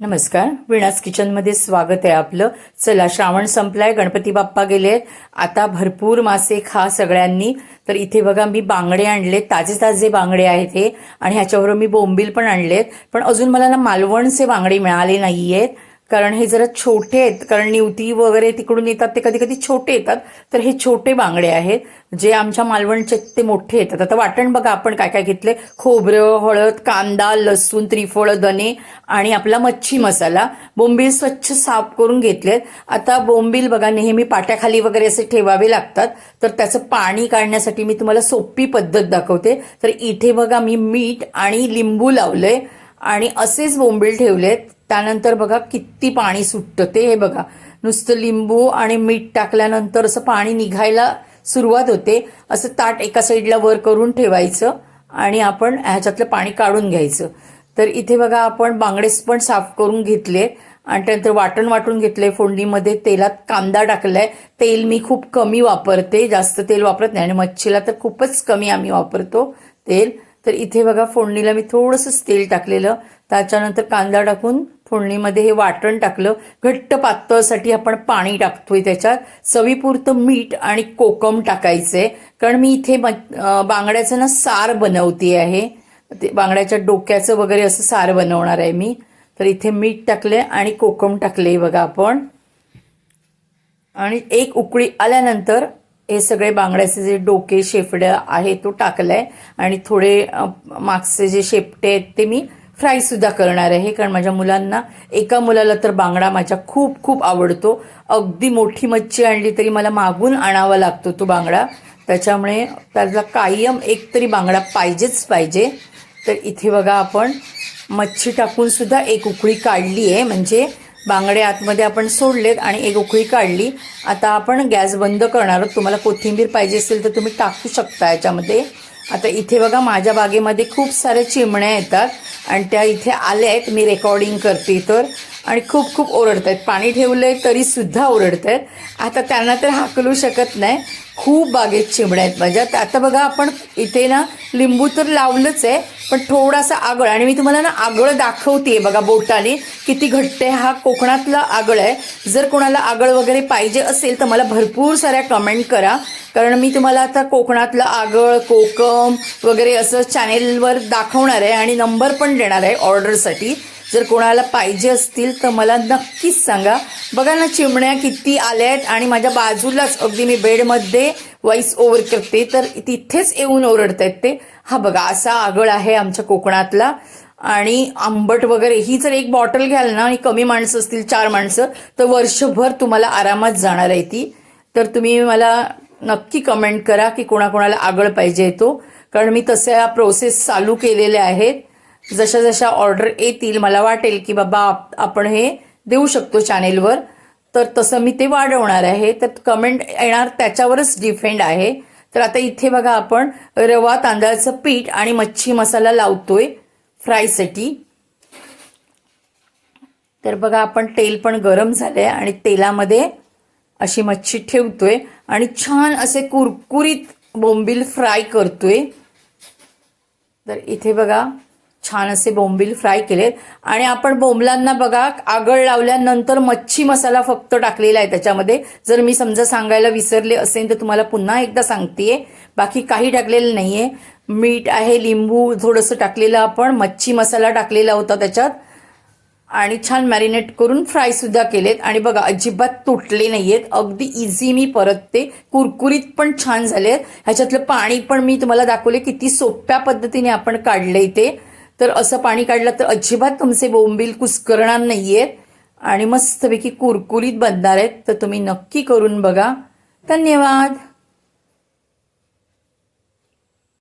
नमस्कार. विणास किचनमध्ये स्वागत आहे आपलं. चला श्रावण संपलाय गणपती बाप्पा गेले आता भरपूर मासे खा सगळ्यांनी. तर इथे बघा मी बांगडे आणले ताजे ताजे बांगडे आहेत हे. आणि ह्याच्याबरोबर मी बोंबील पण आणलेत. पण अजून मला ना मालवणचे बांगडे मिळाले नाहीयेत. कारण हे जरा छोटे आहेत कारण निवती वगैरे तिकडून येतात ते कधी कधी छोटे येतात. तर हे छोटे बांगडे आहेत जे आमच्या मालवणचे ते मोठे येतात. आता वाटण बघा आपण काय काय घेतले? खोबरं हळद कांदा लसूण त्रिफळ दणे आणि आपला मच्छी मसाला. बोंबील स्वच्छ साफ करून घेतलेत आता बोंबील बघा नेहमी पाट्याखाली वगैरे असे ठेवावे लागतात. तर त्याचं पाणी काढण्यासाठी मी तुम्हाला सोपी पद्धत दाखवते. तर इथे बघा मी मीठ आणि लिंबू लावलंय आणि असेच बोंबील ठेवलेत. त्यानंतर बघा किती पाणी सुटतं ते हे बघा. नुसतं लिंबू आणि मीठ टाकल्यानंतर असं पाणी निघायला सुरुवात होते. असं ताट एका साईडला वर करून ठेवायचं आणि आपण ह्याच्यातलं पाणी काढून घ्यायचं. तर इथे बघा आपण बांगडेस पण साफ करून घेतले आणि त्यानंतर वाटण वाटून घेतले फोडणीमध्ये. तेलात कांदा टाकलाय. तेल मी खूप कमी वापरते. जास्त तेल वापरत नाही आणि मच्छीला तर खूपच कमी आम्ही वापरतो तेल. तर इथे बघा फोडणीला मी थोडंसंच तेल टाकलेलं. त्याच्यानंतर कांदा टाकून फोडणीमध्ये हे वाटण टाकलं. घट्ट पातळसाठी आपण पाणी टाकतोय त्याच्यात. चवीपुरतं मीठ आणि कोकम टाकायचंय कारण मी इथे बांगड्याचं ना सार बनवते आहे. ते बांगड्याच्या डोक्याचं वगैरे असं सार बनवणार आहे मी. तर इथे मीठ टाकले आणि कोकम टाकले बघा आपण. आणि एक उकळी आल्यानंतर हे सगळे बांगड्याचे जे डोके शेपडे आहे तो टाकलाय. आणि थोडे मागचे जे शेपटे आहेत ते मी फ्रायसुद्धा करणार आहे. कारण माझ्या मुलांना एका मुलाला तर बांगडा माझ्या खूप खूप आवडतो. अगदी मोठी मच्छी आणली तरी मला मागून आणावा लागतो तो बांगडा. त्याच्यामुळे त्याला कायम एक तरी बांगडा पाहिजेच पाहिजे. तर इथे बघा आपण मच्छी टाकूनसुद्धा एक उकळी काढली आहे. म्हणजे बांगडे आतमध्ये आपण सोडलेत आणि एक उकळी काढली. आता आपण गॅस बंद करणार आहोत. तुम्हाला कोथिंबीर पाहिजे असेल तर तुम्ही टाकू शकता याच्यामध्ये. आता इथे बघा माझ्या बागेमध्ये खूप साऱ्या चिमण्या येतात आणि त्या इथे आल्या आहेत. मी रेकॉर्डिंग करते तर. आणि खूप खूप ओरडत आहेत पाणी ठेवलं आहे तरीसुद्धा ओरडत आहेत आता त्यांना तर हाकलू शकत नाही. खूप बागेत चिमण्या आहेत माझ्या. तर आता बघा आपण इथे ना लिंबू तर लावलंच आहे पण थोडासा आगळ. आणि मी तुम्हाला ना आगळ दाखवते बघा बोटाने किती घट्ट आहे. हा कोकणातला आगळ आहे. जर कोणाला आगळ वगैरे पाहिजे असेल तर मला भरपूर साऱ्या कमेंट करा. कारण मी तुम्हाला आता कोकणातलं आगळ कोकम वगैरे असं चॅनेलवर दाखवणार आहे आणि नंबर पण देणार आहे ऑर्डरसाठी जर कोणाला पाहिजे असतील तर मला नक्कीच सांगा. बघा ना चिमण्या किती आल्या आहेत आणि माझ्या बाजूलाच अगदी मी बेडमध्ये वॉइस ओव्हर करते तर तिथेच येऊन ओरडत आहेत ते. हा बघा असा आगळ आहे आमच्या कोकणातला. आणि आंबट वगैरे ही जर एक बॉटल घ्याल ना आणि कमी माणसं असतील चार माणसं तर वर्षभर तुम्हाला आरामात जाणार आहे ती. तर तुम्ही मला नक्की कमेंट करा की कोणाकोणाला आगळ पाहिजे तो. कारण मी तशा प्रोसेस चालू केलेल्या आहेत. जशा जशा ऑर्डर येतील मला वाटेल की बाबा आप- आपण हे देऊ शकतो चॅनेलवर तर तसं मी ते वाढवणार आहे. तर कमेंट येणार त्याच्यावरच डिफेंड आहे. तर आता इथे बघा आपण रवा तांदळाचं पीठ आणि मच्छी मसाला लावतोय फ्रायसाठी. तर बघा आपण तेल पण गरम झालंय आणि तेलामध्ये अशी मच्छी ठेवतोय. आणि छान असे कुरकुरीत बोंबील फ्राय करतोय. तर इथे बघा छान असे बोंबील फ्राय केलेत आणि आपण बोंबलांना बघा आगळ लावल्यानंतर मच्छी मसाला फक्त टाकलेला आहे त्याच्यामध्ये. जर मी समजा सांगायला विसरले असेल तर तुम्हाला पुन्हा एकदा सांगतेय. बाकी काही टाकलेलं नाही आहे मीठ आहे लिंबू थोडंसं टाकलेलं आपण. मच्छी मसाला टाकलेला होता त्याच्यात. आणि छान मॅरिनेट करून फ्रायसुद्धा केलेत. आणि बघा अजिबात तुटले नाही आहेत अगदी इझी मी परत ते कुरकुरीत पण छान झाले आहेत ह्याच्यातलं पाणी पण मी तुम्हाला दाखवले किती सोप्या पद्धतीने आपण काढले ते. तर असं पाणी काढलं तर अजिबात तुमचे बोंबील कुस्करणार नाहीयेत आणि मस्तपैकी कुरकुरीत बनणार आहेत. तर तुम्ही नक्की करून बघा. धन्यवाद.